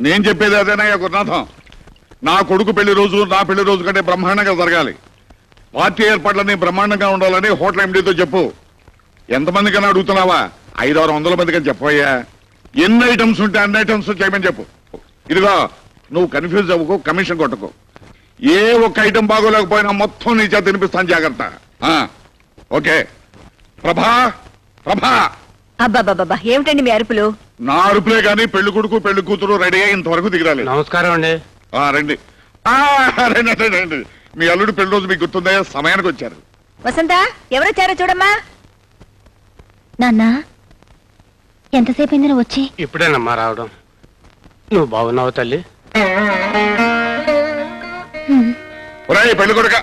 నేను చెప్పేది అదేనయ్యా గురునాథం? నా కొడుకు పెళ్ళి రోజు నా పెళ్ళి రోజు కంటే బ్రహ్మాండంగా జరగాలి. పార్టీ ఏర్పాట్లన్నీ బ్రహ్మాండంగా ఉండాలని హోటల్ ఎండీతో చెప్పు. ఎంతమందికైనా అడుగుతున్నావా? ఐదు ఆరు వందల మందికి చెప్పయ్యా ఎన్ని ఐటమ్స్ ఉంటే అన్ని ఐటమ్స్ చేయమని చెప్పు. ఇదిగో నువ్వు కన్ఫ్యూజ్ అవ్వకు కమిషన్ కొట్టకు. ఏ ఒక్క ఐటమ్ బాగోలేకపోయినా మొత్తం నీ చేత తినిపిస్తాను జాగ్రత్త. ఓకే. ప్రభా ప్రభా. అబ్బాబాబా ఏమిటండి మీ అరుపులు? నా అరుపులే గాని పెళ్ళి కొడుకు పెళ్ళి కూతురు రెడీ అయ్యి ఇంతవరకు దిగరాలేదు. నమస్కారం అండి. ఆ, రండి. ఆ, రండి రండి, రండి. మీ అల్లుడు పెళ్ళి రోజు మీకు గుర్తుందా? సమయానికి వచ్చారు. వసంత ఎవరొచ్చారో చూడమ్మా. నాన్న ఎంతసేపు అయింది నువ్వు వచ్చి? ఇప్పుడేనమ్మా రావడం. నువ్వు బాగున్నావు తల్లి? ఒరేయ్ పెళ్ళి కొడుక.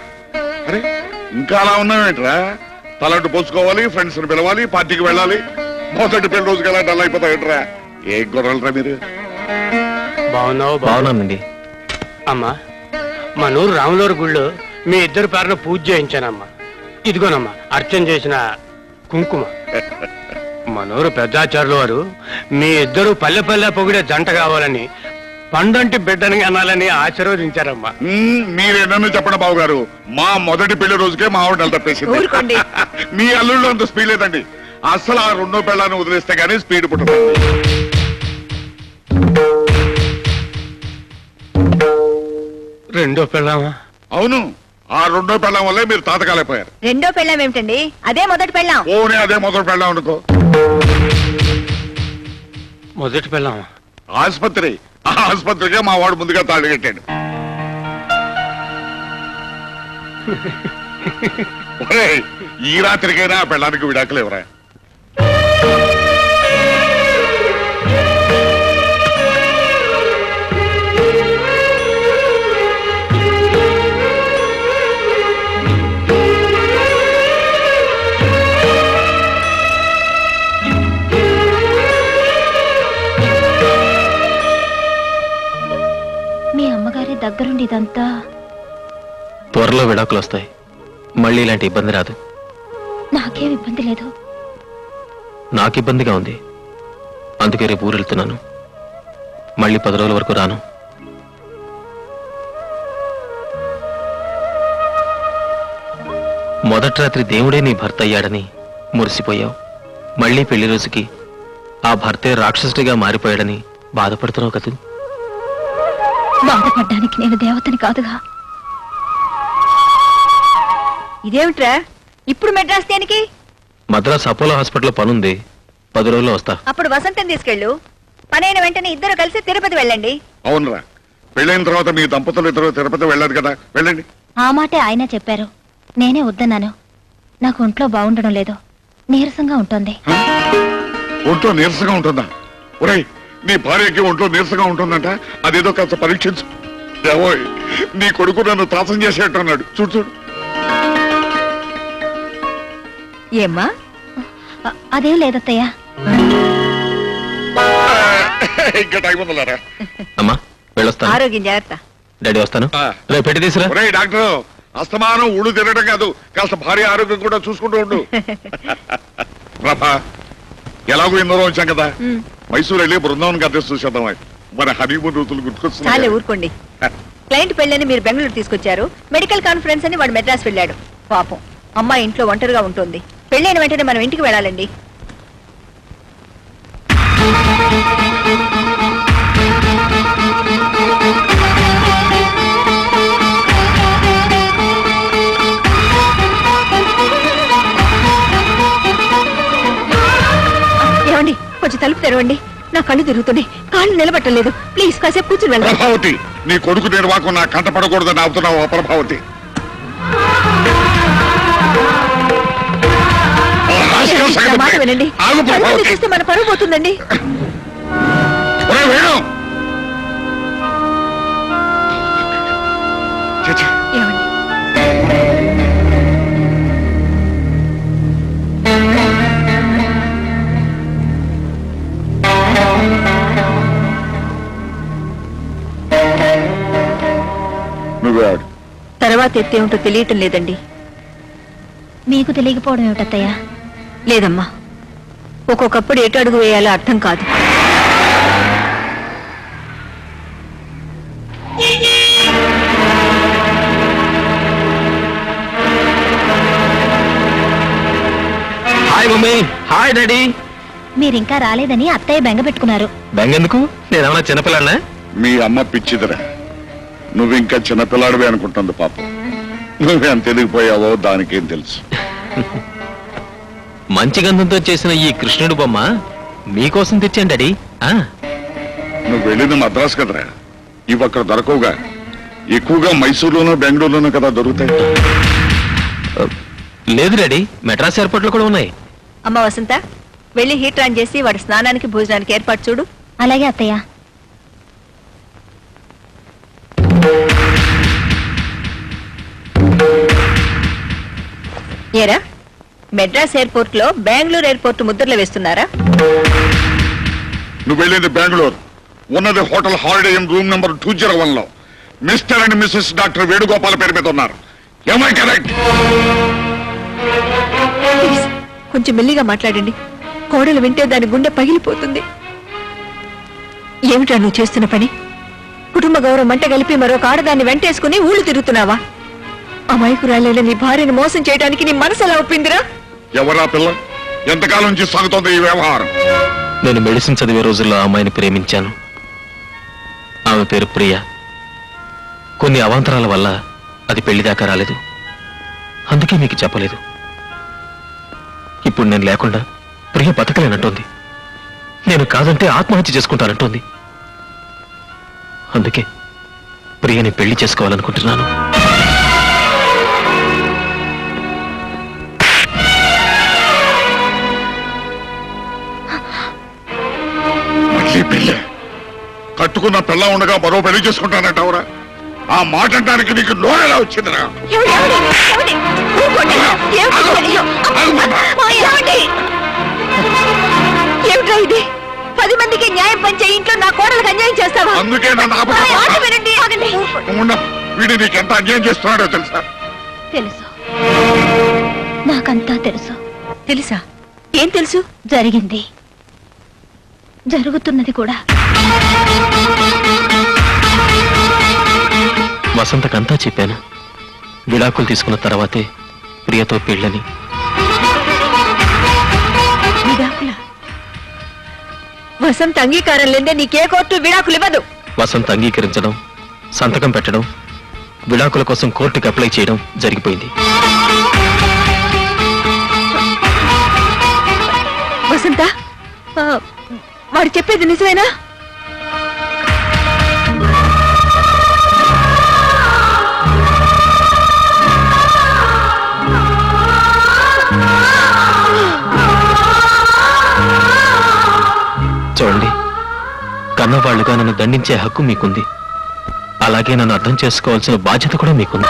అరే ఇంకా అలా ఉన్నావేంట్రా? తలంటు పోసుకోవాలి ఫ్రెండ్స్ని పిలవాలి పార్టీకి వెళ్ళాలి. మొదటి పెళ్ళి రోజుకి ఎలా డల్ అయిపోతావేంట్రా? ఏ గొర్రెలరా మీరు? బాగున్నావు బాగు బాగున్నానండి అమ్మా మా నూరు రాములూరు గుళ్ళో మీ ఇద్దరు పేరున పూజ చేయించానమ్మా. ఇదిగోనమ్మా అర్చన చేసిన కుంకుమ. మనూరు పెద్దాచారులు వారు మీ ఇద్దరు పల్లె పల్లె పొగిడే జంట కావాలని పండంటి బిడ్డని అనాలని ఆశీర్వదించారమ్మా. మ్మ్, మీరేనన్ను చెప్పండి బాబు గారు మా మొదటి పెళ్ళి రోజుకే మా ఆవిడ తప్పేసింది. ఊరుకోండి. మీ అల్లుళ్ళు అంత స్పీడ్ లేదండి. అసలు ఆ రెండో పెళ్ళాన్ని వదిలేస్తే గానీ స్పీడ్ పుట్టదు. రెండో పిల్లమా అవును ఆ రెండో పెళ్ళం వల్లే మీరు తాతకాలైపోయారు. రెండో పెళ్ళాం ఏమిటండి? అదే మొదటి పెళ్ళాం. ఓనే అదే మొదటి పెళ్ళం అనుకో. మొదటి పిల్లమా ఆసుపత్రి ఆ ఆసుపత్రికే మా వాడు ముందుగా తాళి కట్టాడు. ఒరేయ్, ఈ రాత్రికైనా ఆ పెళ్ళానికి విడాకులు ఎవరా ఇదంతా త్వరలో విడాకులు వస్తాయి. మళ్ళీ ఇలాంటి ఇబ్బంది రాదు. నాకేం ఇబ్బంది లేదు. నాకు ఇబ్బందిగా ఉంది. అందుకే రేపు ఊరు వెళ్తున్నాను మళ్ళీ పది రోజుల వరకు రాను. మొదటి రాత్రి దేవుడే నీ భర్త అయ్యాడని మురిసిపోయావు. మళ్ళీ పెళ్ళి రోజుకి ఆ భర్తే రాక్షసుడిగా మారిపోయాడని బాధపడుతున్నావు కదూ? బాధపడ్డానికి నేను దేవతని కాదుగా. ఇదేమిట్రా? ఇప్పుడు మెడ్రాస్ దేనికి? మద్రాస్ అపోలో హాస్పిటల్లో పనుంది. పది రోజుల్లో వస్తా. అప్పుడు వసంతం తీసుకెళ్ళు. పనైన వెంటనే ఇద్దరు కలిసి తిరుపతి వెళ్ళండి. అవునరా. పెళ్ళైన తర్వాత మీ దంపతులు ఇద్దరు తిరుపతి వెళ్ళారు కదా. వెళ్ళండి. ఆ మాటే ఆయన చెప్పారు. నేనే వద్దన్నాను. నాకు ఒంట్లో బాగుండడం లేదు. నీరసంగా ఉంటుంది? ఒంట్లో నీరసంగా ఉంటుందా? ఒరేయ్ నీ భార్యకి ఒంట్లో నీరసంగా ఉంటుందంట. అదేదో కాస్త పరీక్షించు. ఏవోయ్ నీ కొడుకు నన్ను త్రాసం చేసేట్టున్నాడు చూడు చూడు. ఏమ్మా? అదేం లేదత్తయ్యా? ఇంకా టైం ఉందలారా అమ్మా వెళ్ళొస్తాను. ఆరోగ్యం జాగ్రత్త. డాడీ వస్తాను. ఆ. రేపు పెట్టి తీసురా. ఒరేయ్ డాక్టర్ అస్తమానం ఊళ్ళు తిరగడం కాదు. కాస్త భార్య ఆరోగ్యం కూడా చూసుకుంటూ ఉండు. ప్రభా ఎలాగో ఎన్నో రోజు వచ్చాం కదా. మైసూరు వెళ్ళి బృందావన్ గద్దె చూసేద్దాం మన హనీమూన్ రోజులు గుర్తుకొస్తున్నాయి. ఊరుకోండి. క్లయింట్ పెళ్ళని మీరు బెంగళూరు తీసుకొచ్చారు. మెడికల్ కాన్ఫరెన్స్ అని వాడు మెడ్రాస్ వెళ్ళాడు. పాపం అమ్మాయి ఇంట్లో ఒంటరిగా ఉంటుంది. పెళ్ళైన వెంటనే మనం ఇంటికి వెళ్ళాలండి. ఏమండి తలుపు తెరవండి. నా కళ్ళు తిరుగుతున్నాయి కాళ్ళు నిలబట్టలేదు. ప్లీజ్ కాసేపు కూర్చుని వెళ్ళండి. ప్రభావతి నీ కొడుకు నిర్వాకం నా కంట పడకూడదని ఆపుతున్నావు ఆ ప్రభావతి. నా మాట వినండి. ఆగు కళ్ళు ప్రభావతి. చూస్తే మన పరువు పోతుందండి. ఒరేయ్ వేణు! నువ్వేవాడు తర్వాత ఎత్తేమిటో తెలియటం లేదండి. మీకు తెలియకపోవడం ఏమిటత్తయ్యా లేదమ్మా. ఒక్కొక్కప్పుడు ఎటు అడుగు వేయాలో అర్థం కాదు. హాయ్ డాడీ మీరింకా రాలేదని అత్తయ్య బెంగ పెట్టుకున్నారు. బెంగెందుకు? నేనేమన్నా చిన్నపిల్లన్నా మీ అమ్మ పిచ్చిదరా. నువ్వు ఇంకా చిన్నపిల్లాడివే అనుకుంటుంది పాపం. నువ్వెంత ఎదిగిపోయావో దానికేం తెలుసు. మంచి గంధంతో చేసిన ఈ కృష్ణుడు బొమ్మ మీకోసం తెచ్చాను డాడీ. ఆ, నువ్వు వెళ్ళింది మద్రాసు కదరా? ఇవి అక్కడ దొరకవుగా. ఎక్కువగా మైసూరులోనూ బెంగళూరులోనూ కదా దొరుకుతాయి. లేదు డాడీ. మెడ్రాస్ ఎయిర్పోర్ట్లో కూడా ఉన్నాయి. అమ్మ వసంత వెళ్ళి హీటర్ ఆన్ చేసి వాడి స్నానానికి భోజనానికి ఏర్పాటు చూడు. అలాగే అత్తయ్య. ఏరా? మెడ్రాస్ ఎయిర్పోర్ట్లో బెంగళూరు ఎయిర్పోర్ట్ ముద్రలు వేస్తున్నారా? నువ్వు వెళ్ళింది బెంగళూరు. ఉన్నది hotel holiday inn room number two zero వన్లో. Mister and missus doctor Venugopal పేరు మీద ఉన్నారు. ఏమై కరెక్ట్ కొంచెం మెల్లిగా మాట్లాడండి. కోడలు వింటే దాని గుండె పగిలిపోతుంది. ఏమిటా నువ్వు చేస్తున్న పని? కుటుంబ గౌరవం మంట కలిపి మరొక ఆడదాన్ని వెంటేసుకుని ఊళ్ళు తిరుగుతున్నావా? అమాయకురాలైన నీ భార్యను మోసం చేయడానికి నీ మనసు ఎలా ఒప్పిందిరా? ఎవరా పిల్ల? ఎంతకాలం నుంచి సాగుతోంది ఈ వ్యవహారం? నేను మెడిసిన్ చదివే రోజుల్లో ఆ అమ్మాయిని ప్రేమించాను. ఆమె పేరు ప్రియ. కొన్ని అవాంతరాల వల్ల అది పెళ్ళి దాకా రాలేదు. అందుకే మీకు చెప్పలేదు. ఇప్పుడు నేను లేకుండా ప్రియ బతకలేనంటోంది. నేను కాదంటే ఆత్మహత్య చేసుకుంటానంటోంది. అందుకే ప్రియని పెళ్ళి చేసుకోవాలనుకుంటున్నాను. మళ్ళీ పెళ్ళి. కట్టుకున్న పిల్ల ఉండగా మరో పెళ్ళి చేసుకుంటానంటావురా? ఆ మాట అంటానికి నీకు నోరెలా వచ్చిందిరా? ఏమిట్రా ఇది? పది మందికి న్యాయం పంచే ఇంట్లో నా కోడలకు అన్యాయం చేస్తావా? అందుకే నన్ను నా ఆపకుండా మాట వినండి ఆగండి. ఉండ. వీడు నీకెంత అన్యాయం చేస్తున్నాడో తెలుసా? తెలుసు. నాకంతా తెలుసు. తెలుసా? ఏం తెలుసు? జరిగింది. జరుగుతున్నది కూడా. వసంతకంతా చెప్పాను. విడాకులు తీసుకున్న తర్వాతే ప్రియతో పెళ్ళని. వసంత అంగీకారం లేదే నీకే కోర్టు విడాకులు ఇవ్వదు. వసంత్ అంగీకరించడం సంతకం పెట్టడం విడాకుల కోసం కోర్టుకి అప్లై చేయడం జరిగిపోయింది. వసంత వాడు చెప్పేది నిజమేనా? కన్నవాళ్ళుగా నన్ను దండించే హక్కు మీకుంది. అలాగే నన్ను అర్థం చేసుకోవాల్సిన బాధ్యత కూడా మీకుంది.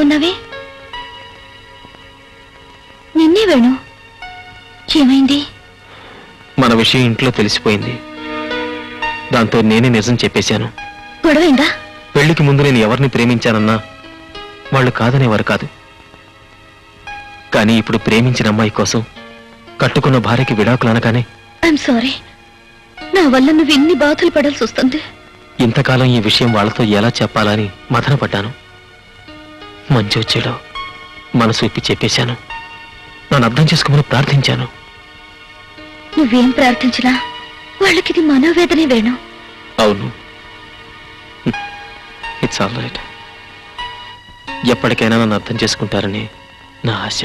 ఉన్నావే? నిన్నే వేణు. ఏమైంది? మన విషయం ఇంట్లో తెలిసిపోయింది. దాంతో నేనే నిజం చెప్పేశాను. గొడవైందా? పెళ్ళికి ముందు నేను ఎవరిని ప్రేమించానన్నా వాళ్ళు కాదనేవారు కాదు. కానీ ఇప్పుడు ప్రేమించిన అమ్మాయి కోసం కట్టుకున్న భార్యకి విడాకులు అనగానే ఐఎమ్ సారీ నా వల్ల నువ్వు ఎన్ని బాధలు పడాల్సి వస్తుంది? ఇంతకాలం ఈ విషయం వాళ్ళతో ఎలా చెప్పాలని మదనపడ్డాను మంచి వచ్చేలో మనసు విప్పి చెప్పేశాను. నన్ను అర్థం చేసుకోమని ప్రార్థించాను. నువ్వేం ప్రార్థించినా వాళ్ళకిది మనోవేదనే వేణు. అవును. ఇట్స్ ఆల్ రైట్ ఎప్పటికైనా నన్ను అర్థం చేసుకుంటారని నా ఆశ.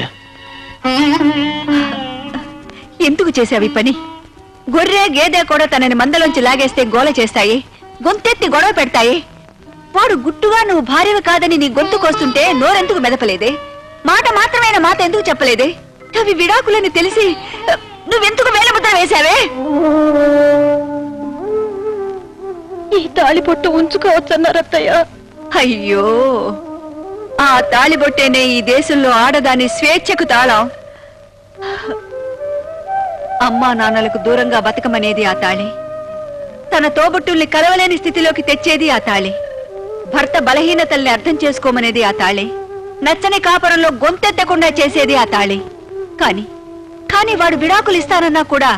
ఎందుకు చేసావు ఈ పని? గొర్రె గేదె కూడా తనని మందలోంచి లాగేస్తే గోల చేస్తాయి. గొంతెత్తి గొడవ పెడతాయి. వాడు గుట్టుగా నువ్వు భార్యవి కాదని నీ గొంతు కోస్తుంటే నోరెందుకు మెదపలేదే? మాట మాత్రమైన మాట ఎందుకు చెప్పలేదే? అవి విడాకులని తెలిసి నువ్వెందుకు వేలముద్ర వేశావే? ఈ తాళి పొట్టు ఉంచుకోవచ్చన్నారు అత్తయ్య అయ్యో! ఆ తాళిబొట్టేనే ఈ దేశంలో ఆడదాని స్వేచ్ఛకు తాళం. అమ్మా నాన్నలకు దూరంగా బతకమనేది ఆ తాళి. తన తోబుట్టుల్ని కలవలేని స్థితిలోకి తెచ్చేది ఆ తాళి. భర్త బలహీనతల్ని అర్థం చేసుకోమనేది ఆ తాళి. నచ్చని కాపురంలో గొంతెత్తకుండా చేసేది ఆ తాళి. కాని కాని వాడు విడాకులు ఇస్తానన్నా కూడా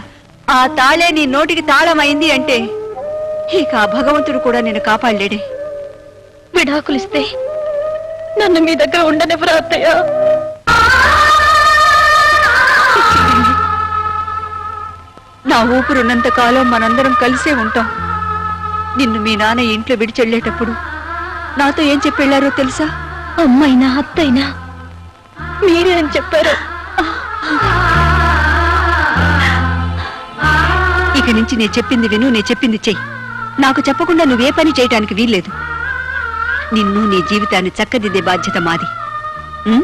ఆ తాళే నీ నోటికి తాళమైంది అంటే ఇక ఆ భగవంతుడు కూడా నిన్ను కాపాడలేడే. విడాకులిస్తే నన్ను మీ దగ్గర ఉండనివ్వరా అత్తయ్య? నా ఊపిరున్నంత కాలం మనందరం కలిసే ఉంటాం. నిన్ను మీ నాన్న ఇంట్లో విడిచెళ్ళేటప్పుడు నాతో ఏం చెప్పెళ్ళారో తెలుసా? అమ్మైనా అత్తైనా? మీరే అని చెప్పారు? ఇక నుంచి నేను చెప్పింది విను నేను చెప్పింది చెయ్యి. నాకు చెప్పకుండా నువ్వే పని చేయటానికి వీల్లేదు. నిన్ను నీ జీవితాన్ని చక్కదిద్దే బాధ్యత మాది. ఉం?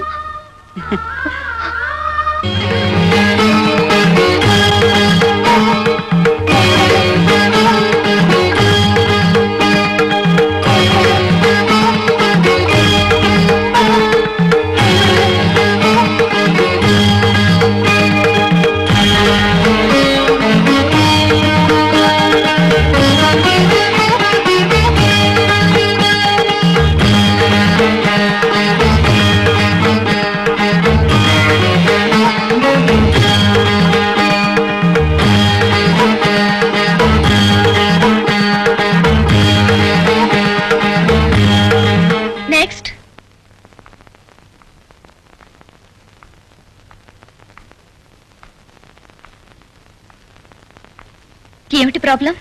ప్రాబ్లం?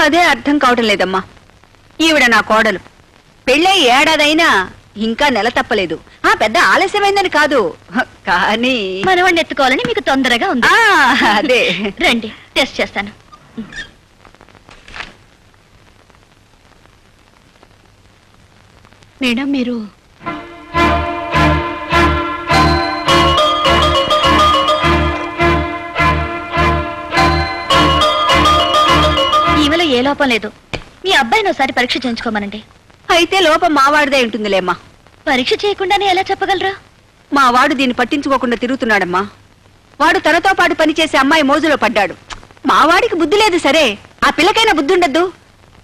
అదే అర్థం కావటం లేదమ్మా. ఈవిడ నా కోడలు. పెళ్ళై ఏడాదైనా ఇంకా నెల తప్పలేదు. ఆ పెద్ద ఆలస్యమైందని కాదు. కానీ మనవాడిని ఎత్తుకోవాలని మీకు తొందరగా ఉంది. ఆ, అదే. రండి టెస్ట్ చేస్తాను. మేడం మీరు లోపం లేదు. మీ అబ్బాయిని ఒకసారి పరీక్ష చేయించుకోమనండి. అయితే లోపం మావాడిదే ఉంటుందిలేమ్మా. పరీక్ష చేయకుండానే ఎలా చెప్పగలరా? మా వాడు దీన్ని పట్టించుకోకుండా తిరుగుతున్నాడమ్మా. వాడు తనతో పాటు పనిచేసే అమ్మాయి మోజులో పడ్డాడు. మా వాడికి బుద్ధి లేదు సరే. ఆ పిల్లకైనా బుద్ధి ఉండద్దు.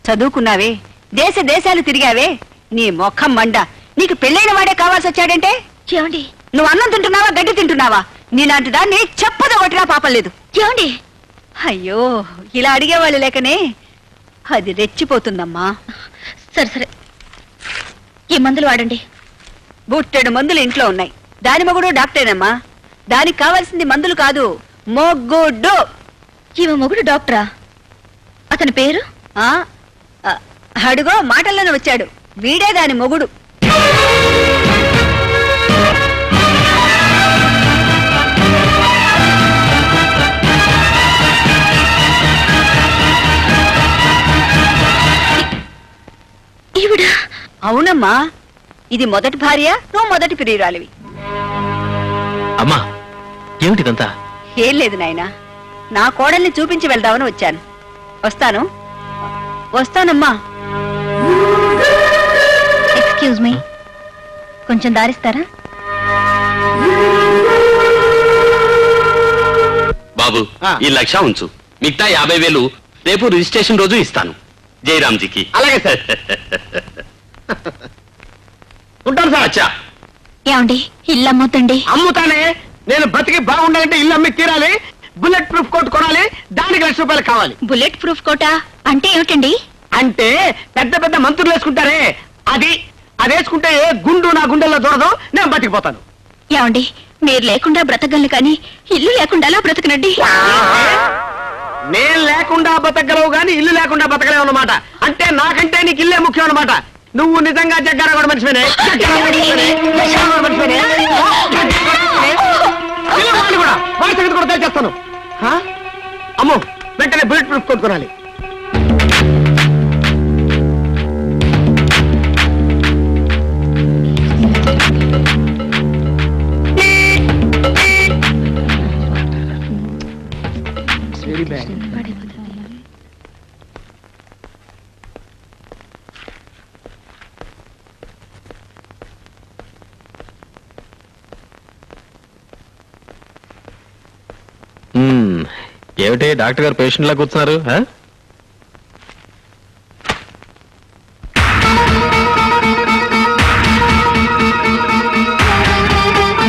చదువుకున్నావే దేశ దేశాలు తిరిగావే. నీ మొఖం మండ. నీకు పెళ్ళైన వాడే కావాల్సి వచ్చాడంటే? ఏమండి? నువ్వు అన్నం తింటున్నావా గడ్డి తింటున్నావా? నీలాంటి దాన్ని చెప్పదు కొట్టినా పాపం లేదు. ఏమండి? అయ్యో ఇలా అడిగేవాళ్ళు లేకనే అది రెచ్చిపోతుందమ్మా. సరే సరే. ఈ మందులు వాడండి. బుట్టెడు మందులు ఇంట్లో ఉన్నాయి. దాని మొగుడు డాక్టరేనమ్మా. దానికి కావాల్సింది మందులు కాదు మొగ్గుడు. ఈమె మొగుడు డాక్టరా? అతని పేరు? ఆ అడుగో మాటల్లోనే వచ్చాడు. వీడే దాని మొగుడు. అవునమ్మా. ఇది మొదటి భార్య నువ్వు మొదటి ప్రియురాలివి. అమ్మా ఏమిటిదంతా? ఏం లేదు నాయనా. నా కోడల్ని చూపించి వెళ్దామని వచ్చాను. వస్తాను? వస్తానమ్మా. ఎక్స్క్యూజ్ మీ కొంచెం దారిస్తారా? బాబు ఈ లక్ష ఉంచు. మిగతా యాభై వేలు రేపు రిజిస్ట్రేషన్ రోజు ఇస్తాను. జయరామ్జీకి. అలాగే సార్. ఉంటాను సార్ అచ్చా. ఏమండి? ఇల్లు అమ్మొద్దండి అమ్ముతానే. నేను బతికి బాగుండాలంటే ఇల్లు అమ్మి తీరాలి. బుల్లెట్ ప్రూఫ్ కోట్ కొనాలి. దానికి లక్ష రూపాయలు కావాలి. Bullet proof quota? అంటే ఏమిటండి? అంటే పెద్ద పెద్ద మంత్రులు వేసుకుంటారే. అది అది వేసుకుంటే ఏ గుండు నా గుండెల్లో దూరదు నేను బతికిపోతాను. ఏమండి? మీరు లేకుండా బ్రతకగలను కానీ ఇల్లు లేకుండా బ్రతకనండి? నేను లేకుండా బతకగలవు గాని ఇల్లు లేకుండా బతకలేవు అన్నమాట. అంటే నాకంటే నీకు ఇల్లే ముఖ్యం అన్నమాట. నువ్వు నిజంగా వాడిని కూడా వాడి సంగతి కూడా తెలిచేస్తాను? అమ్మో వెంటనే bullet proof కొనుక్కోనాలి. Very bad hmm. ఏమిటి డాక్టర్ గారు పేషెంట్ లా కూర్చున్నారు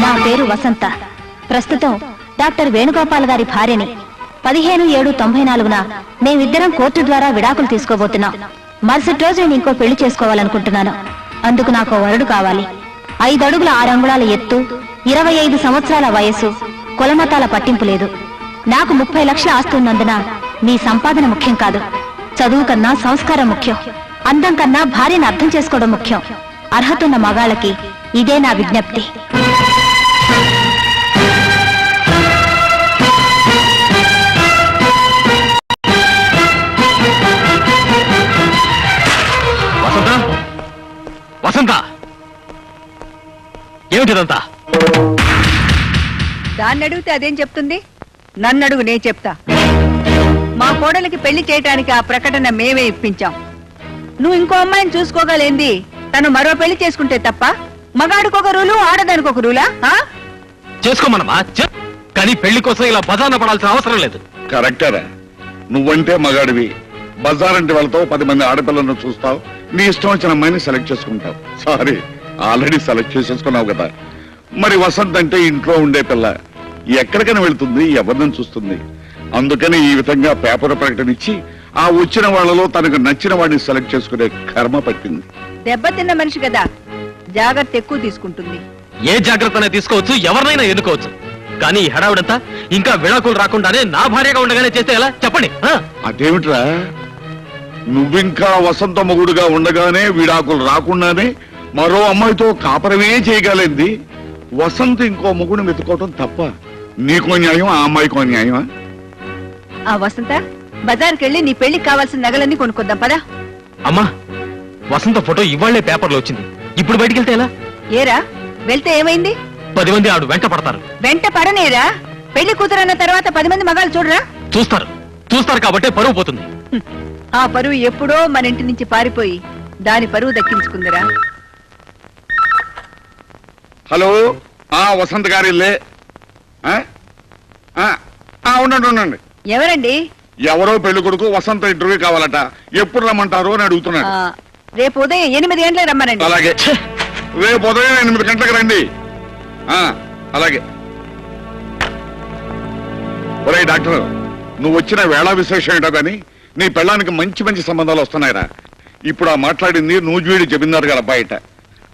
నా పేరు వసంత. ప్రస్తుతం డాక్టర్ వేణుగోపాల్ గారి భార్యని పదిహేను ఏడు తొంభై నాలుగున మేమిద్దరం కోర్టు ద్వారా విడాకులు తీసుకోబోతున్నాం. మరుసటి రోజు నేను ఇంకో పెళ్ళి చేసుకోవాలనుకుంటున్నాను. అందుకు నాకు వరుడు కావాలి. ఐదడుగుల అంగుళాల ఎత్తు ఇరవై ఐదు సంవత్సరాల వయస్సు కులమతాల పట్టింపు లేదు. నాకు ముప్పై లక్షల ఆస్తి ఉన్నందున మీ సంపాదన ముఖ్యం కాదు. చదువు కన్నా సంస్కారం ముఖ్యం. అందం కన్నా భార్యను అర్థం చేసుకోవడం ముఖ్యం. అర్హత ఉన్న మగాళ్ళకి ఇదే నా విజ్ఞప్తి. వసంత? వసంత? ఏమిటిదంతా? దాన్ని అడిగితే అదేం చెప్తుంది? నన్ను అడుగు నేను చెప్తా. మా కోడలికి పెళ్ళి చేయటానికి ఆ ప్రకటన మేమే ఇప్పించాం. నువ్వు ఇంకో అమ్మాయిని చూసుకోగలేంది. తను మరో పెళ్ళి చేసుకుంటే తప్ప మగాడికొక రూలు ఆడదానికి ఒక రూలా? ఆ? చేసుకోమన్నమా? చే- కానీ పెళ్ళి కోసం ఇలా బజార్న పడాల్సిన అవసరం లేదు. కరెక్టరా నువ్వంటే మగాడివి. బజార్ అంటే వెళ్తావు పది మంది ఆడపిల్లలను చూస్తావు. నీ ఇష్టం వచ్చిన అమ్మాయిని సెలెక్ట్ చేసుకుంటావు. సారీ ఆల్రెడీ సెలెక్ట్ చేసేసుకున్నావు కదా. మరి వసంత్ అంటే ఇంట్లో ఉండే పిల్ల. ఎక్కడికైనా వెళ్తుంది ఎవరిని చూస్తుంది. అందుకని ఈ విధంగా పేపర్ ప్రకటన ఇచ్చి ఆ వచ్చిన వాళ్ళలో తనకు నచ్చిన వాడిని సెలెక్ట్ చేసుకునే కర్మ పట్టింది. దెబ్బతిన్న మనిషి కదా జాగ్రత్త ఎక్కువ తీసుకుంటుంది. ఏ జాగ్రత్తనే తీసుకోవచ్చు ఎవరినైనా ఎన్నుకోవచ్చు. కానీ ఈ హడావిడంతా ఇంకా విడాకులు రాకుండానే నా భార్యగా ఉండగానే చేస్తే ఎలా? చెప్పండి? అదేమిట్రా? నువ్వింకా వసంత మొగుడుగా ఉండగానే విడాకులు రాకుండానే మరో అమ్మాయితో కాపరమే చేయగలింది. వసంత్ ఇంకో మొగుడు వెతుకోవటం తప్ప నీకో న్యాయం ఆ అమ్మాయికో న్యాయమా? ఆ వసంత బజార్కి వెళ్ళి నీ పెళ్ళికి కావాల్సిన నగలన్నీ కొనుక్కొద్దాం పదా. అమ్మా వసంత ఫోటో ఇవాళ్ళే పేపర్లో వచ్చింది. ఇప్పుడు బయటికి వెళ్తే ఎలా? ఏరా వెళ్తే ఏమైంది? పది మంది ఆవిడ వెంట పడతారు. వెంట పడనేరా? పెళ్ళి కూతురన్న తర్వాత పది మంది మగాళ్ళు చూడరా? చూస్తారు. చూస్తారు కాబట్టే పరువు పోతుంది. హ్మ్. ఆ పరువు ఎప్పుడో మన ఇంటి నుంచి పారిపోయి దాని పరువు దక్కించుకుందిరా. హలో? ఆ వసంత్ గారి ఇల్లే. ఆ? ఆ, ఆ, ఉండండి ఉండండి. ఎవరండి? ఎవరో పెళ్ళి కొడుకు వసంత ఇంటర్వ్యూ కావాలట. ఎప్పుడు రమ్మంటారు అని ఆ, అడుగుతున్నాడు రేపు ఉదయం ఎనిమిది గంటలకు రమ్మనండి. అలాగే. రేపు ఉదయం ఎనిమిది గంటలకు రండి. ఆ, అలాగే. ఒరే డాక్టర్ నువ్వు వచ్చిన వేళ విశేషం ఏంటో కానీ నీ పెళ్ళానికి మంచి మంచి సంబంధాలు వస్తున్నాయిరా. ఇప్పుడు ఆ మాట్లాడింది నూజివీడి జమీందారు గారు బయట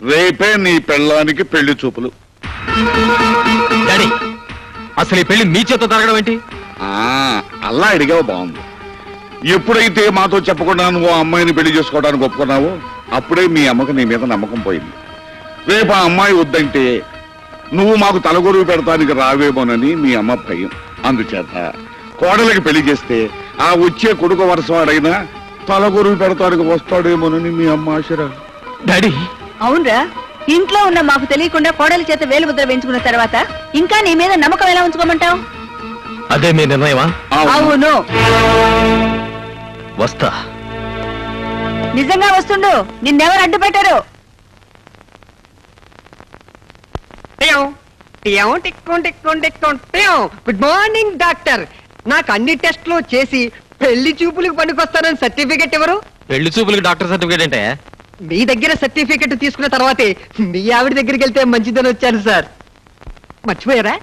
రేపే నీ పెళ్ళానికి పెళ్ళి చూపులు. డాడీ అసలు ఈ పెళ్ళి మీ చేత జరగడం ఏంటి? ఆ అలా అడిగావు బాగుంది. ఎప్పుడైతే మాతో చెప్పకుండా నువ్వు ఆ అమ్మాయిని పెళ్ళి చేసుకోవడానికి ఒప్పుకున్నావో అప్పుడే మీ అమ్మకు నీ మీద నమ్మకం పోయింది. రేపు ఆ అమ్మాయి వద్దంటే నువ్వు మాకు తలగొరువు పెడతానికి రావేమోనని మీ అమ్మ భయం. అందుచేత కోడలికి పెళ్ళి చేస్తే ఆ వచ్చే కొడుకు వరసవాడైనా తలగొరువు పెడతానికి వస్తాడేమోనని మీ అమ్మ ఆశరా. డాడీ. అవునరా. ఇంట్లో ఉన్న మాకు తెలియకుండా కోడలి చేత వేలు ముద్ర వేయించుకున్న తర్వాత ఇంకా నీ మీద నమ్మకం ఎలా ఉంచుకోమంటావు? అదే మీ నిర్ణయమా? అవును. వస్తా. నిజంగా వస్తుండు. నిన్నెవరు అడ్డు పెట్టారు. గుడ్ మార్నింగ్ డాక్టర్ నాకు అన్ని టెస్ట్లు చేసి పెళ్ళి చూపులకు పనికొస్తానని సర్టిఫికెట్ ఎవరు? పెళ్ళి చూపులకి డాక్టర్ సర్టిఫికేట్ అంటే మీ దగ్గర సర్టిఫికెట్ తీసుకున్న తర్వాతే మీ ఆవిడ దగ్గరికి వెళ్తే మంచిదని వచ్చాను సార్. మర్చిపోయారా?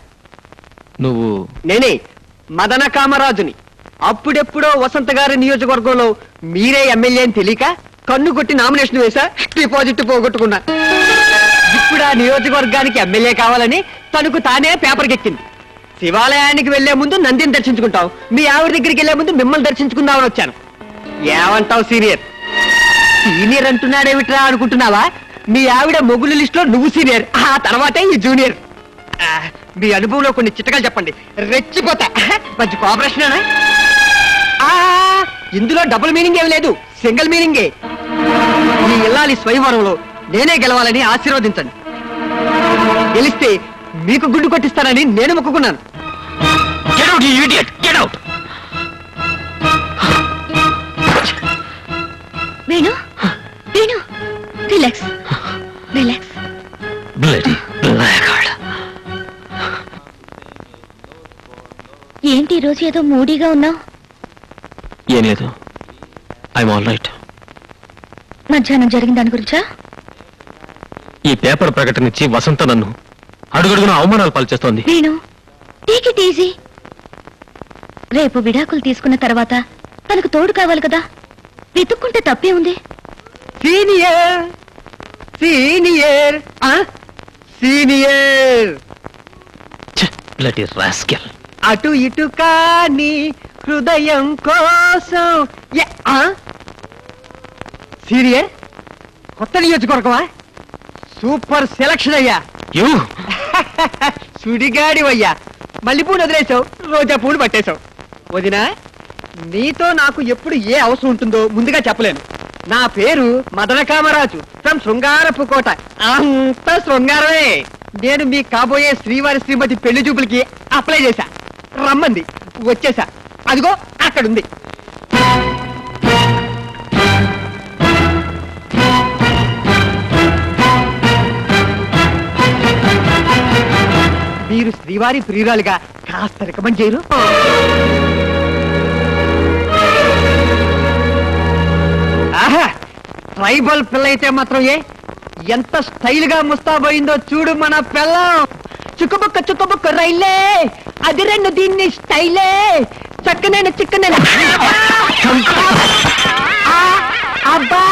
నువ్వు నేనే మదన కామరాజుని. అప్పుడెప్పుడో వసంత గారి నియోజకవర్గంలో మీరే ఎమ్మెల్యే అని తెలియక కన్ను కొట్టి నామినేషన్ వేసా డిపాజిట్ పోగొట్టుకున్నా. ఇప్పుడు ఆ నియోజకవర్గానికి ఎమ్మెల్యే కావాలని తనకు తానే పేపర్కి ఎక్కింది శివాలయానికి వెళ్ళే ముందు నందిని దర్శించుకుంటావు. మీ ఆవిడ దగ్గరికి వెళ్ళే ముందు మిమ్మల్ని దర్శించుకుందామని వచ్చాను. ఏమంటావు సీనియర్? సీనియర్ అంటున్నాడేమిట్రా అనుకుంటున్నావా? మీ ఆవిడ మొగులు లిస్ట్లో నువ్వు సీనియర్ ఆ తర్వాతే ఈ జూనియర్. ఆ, మీ అనుభవంలో కొన్ని చిట్టకాలు చెప్పండి. రెచ్చిపోతా. మంచి కోఆపరేషన్ ఇందులో డబుల్ మీనింగ్ ఏమి లేదు. సింగిల్ మీనింగే ఈ ఇల్లాలి స్వయంవరంలో నేనే గెలవాలని ఆశీర్వదించండి. గెలిస్తే మీకు గుడ్డు కొట్టిస్తానని నేను మొక్కుకున్నాను. Get out, you idiot! Get out! Venu relax relax Bloody blackguard. ఏంటి ఈ ఈరోజు ఏదో మూడీగా ఉన్నావు? ఏం లేదు. ఐఎమ్ ఆల్ రైట్ మధ్యాహ్నం జరిగిన దాని గురించా? ఈ పేపర్ ప్రకటన ఇచ్చి వసంత నన్ను అడుగడుగున అవమానాలు పాల్చేస్తోంది. నేను? టేక్ ఇట్ ఈజీ రేపు విడాకులు తీసుకున్న తర్వాత తనకు తోడు కావాలి కదా? వెతుక్కుంటే తప్పే ఉంది. Senior senior? Senior. Bloody rascal. అటు ఇటు కాని హృదయం కోసం? సీనియర్? కొత్త నియోజకవర్గమా? సూపర్ సెలక్షన్ అయ్యా. యూ. సుడిగాడివయ్యా. మల్లెపూలు వదిలేసావు రోజా పూలు పట్టేశావు. వదినా నీతో నాకు ఎప్పుడు ఏ అవసరం ఉంటుందో ముందుగా చెప్పలేను. నా పేరు మదన కామరాజు ఫ్రమ్ శృంగారపు కోట. అంత శృంగారమే. నేను మీ కాబోయే శ్రీవారి శ్రీమతి పెళ్ళి చూపులకి అప్లై చేశా. రమ్మంది వచ్చేసా అదిగో అక్కడుంది. మీరు శ్రీవారి ప్రియురాలుగా కాస్త రికమెండ్ చేయరు? ట్రైబల్ పిల్ల అయితే మాత్రం ఏ? ఎంత స్టైల్గా ముస్తాబోయిందో చూడు మన పిల్లం చుక్కబుక్క చుక్కబుక్క రైలే! అది రెండు దీన్ని స్టైలే! చక్కనైన చిక్కనైన అబ్బా!